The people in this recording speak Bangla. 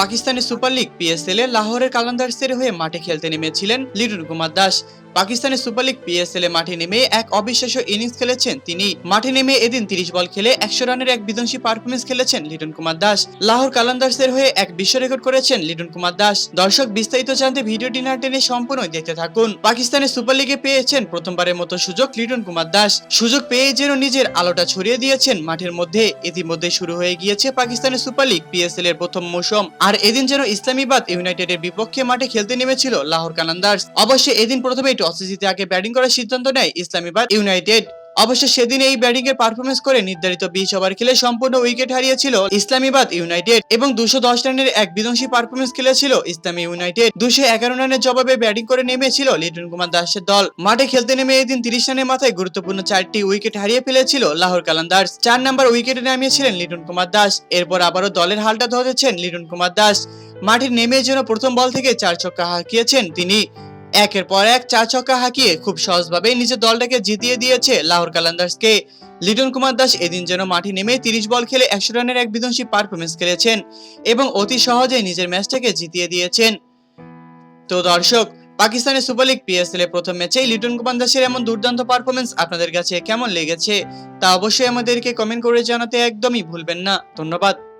পাকিস্তানের সুপার লিগ পিএসএল এ লাহোরের কালান্দার্সের হয়ে মাঠে খেলতে নেমেছিলেন লিটন কুমার দাস। পাকিস্তানের সুপার লিগ পিএসএল এ মাঠে নেমে এক অবিশ্বাস্য ইনিংস খেলেছেন তিনি। মাঠে নেমে এদিন তিরিশ বল খেলে একশো রানের এক বিধ্বংসী পারফরমেন্স খেলেছেন লিটন কুমার দাস। লাহোর কালান্দার্সের হয়ে এক বিশ্ব রেকর্ড করেছেন লিটন কুমার দাস। দর্শক, বিস্তারিত জানতে ভিডিওটি না টেনে সম্পূর্ণ দেখতে থাকুন। পাকিস্তানের সুপার লিগে পেয়েছেন প্রথমবারের মতো সুযোগ লিটন কুমার দাস। সুযোগ পেয়ে যেন নিজের আলোটা ছড়িয়ে দিয়েছেন মাঠের মধ্যে। ইতিমধ্যে শুরু হয়ে গিয়েছে পাকিস্তানের সুপার লিগ পিএসএল এর প্রথম মৌসুম। আর এদিন যেন ইসলামাবাদ ইউনাইটেডের বিপক্ষে মাঠে খেলতে নেমেছিল লাহোর কালান্দার্স। অবশ্য এদিন প্রথমে টসে জিতে আগে ব্যাটিং করার সিদ্ধান্ত নেয় ইসলামাবাদ ইউনাইটেড। অবশ্য সেদিন এই ব্যাটিং এর পারফরমেন্স করে নির্ধারিত বিশ ওভার খেলে সম্পূর্ণ উইকেট হারিয়েছিল ইসলামাবাদ ইউনাইটেড এবং দুশো দশ রানের এক বিধ্বংসী পারফরমেন্স খেলেছিল ইসলামী ইউনাইটেড। দুশো এগারো রানের জবাবে ব্যাটিং করে নেমেছিল লিটন কুমার দাসের দল। মাঠে খেলতে নেমে এদিন তিরিশ রানের মাথায় গুরুত্বপূর্ণ চারটি উইকেট হারিয়ে ফেলেছিল লাহোর কালান্দার্স। চার নাম্বার উইকেটে নামিয়েছিলেন লিটন কুমার দাস। এরপর আবারও দলের হালটা ধরেছেন লিটন কুমার দাস। মাঠে নেমে যেন প্রথম বল থেকে চার ছক্কা হাঁকিয়েছেন তিনি। একের পর এক চার ছক্কা হাঁকিয়ে খুব সহজভাবে নিজের দলটাকে জিতিয়ে দিয়েছে লাহোর কালান্দার্সকে। লিটন কুমার দাস এদিন যেন মাঠে নেমে তিরিশ বল খেলে একশো রানের এক বিধ্বংসী পারফরমেন্স খেলেছেন এবং অতি সহজে নিজের ম্যাচটাকে জিতিয়ে দিয়েছেন। তো দর্শক, পাকিস্তানের সুপার লিগ পিএসএল এর প্রথম ম্যাচে লিটন কুমার দাসের এমন দুর্দান্ত পারফরমেন্স আপনাদের কাছে কেমন লেগেছে তা অবশ্যই আমাদেরকে কমেন্ট করে জানাতে একদমই ভুলবেন না। ধন্যবাদ।